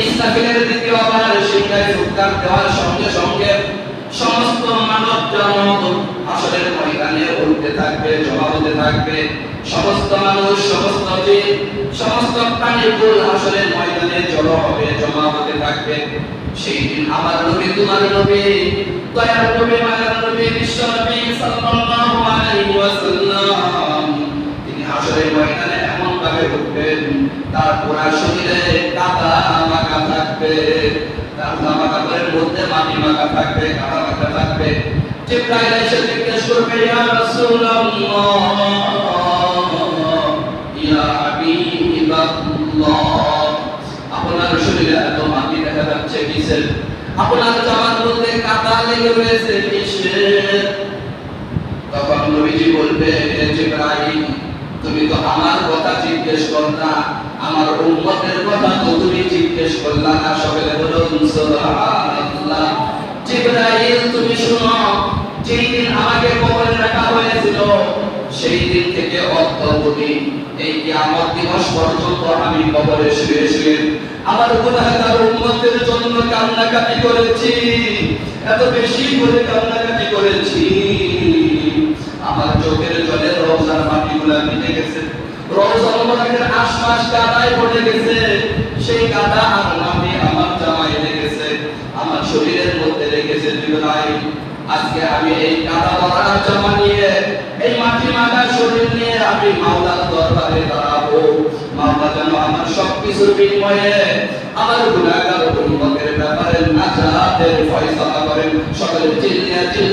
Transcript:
ইসরাফিলের দ্বিতীয় বার সিংহায় ফুৎকার দেওয়ার সঙ্গে সঙ্গে সমস্ত মানব জগৎ আসলের ময়দানে উঠতে থাকবে, জমা হতে থাকবে। সমস্ত মানুষ, সমস্ত জীব সমস্ত প্রাণীকুল আসলের ময়দানে জড়ো হবে, জমা হতে থাকবে। সেই দিন আমার নবী, তোমার নবী, দয়ার নবী, মায়ার নবী, বিশ্ব নবী সাল্লাল্লাহু আলাইহি ওয়াসাল্লাম, তিনি আসরের ময়দানে এমন ভাবে উঠবেন, তার পুরা শরীরে কাদা মাখা থাকবে কাপড়ের মধ্যে মাটি মাখা থাকবে কাদা মাখা থাকবে। জিব্রাইল এসে জিজ্ঞেস করবে, ইয়া রাসূলুল্লাহ, ইয়া হাবিবাল্লাহ। আপনার শরীরে এত মাটি দেখা যাচ্ছে কিসের? আপনার জামার মধ্যে কাদা লেগে রয়েছে কিসের? তখন নবীজি বলবে জিব্রাইল তুমি তো আমার কথা জিজ্ঞেস করলা আমার উম্মতের কথা তো তুমি জিজ্ঞেস করলা না। সকলে বলুন সুবহানাল্লাহ। জিব্রাইল, তুমি শুনো, যেই দিন আমাকে কবরে রাখা হয়েছিল, সেই দিন থেকে অদ্যবধি এই কিয়ামত দিবস পর্যন্ত আমি কবরে শুয়ে শুয়ে আমার গুনাহগার উম্মতের জন্য কান্নাকাটি করেছি, এত বেশি করে কান্নাকাটি করেছি। মোবারকের আশপাশ কাদায় পড়ে গেছে। সেই কাদা আর মাটি আমার জামায় লেগেছে। আমার শরীরের মধ্যে লেগেছে জিবরাইল আজকে আমি এই কাদা ভরা জামা নিয়ে, এই মাটি মাখা শরীর নিয়ে আমি মাওলার দরবারে দাঁড়াবো। মাওলা যেন আমার সবকিছুর বিনিময়ে আমার গুনাহগার উম্মতের ব্যাপারে নাজাতের ফয়সালা করেন। সকলে চিল্লিয়া চিল্লিয়া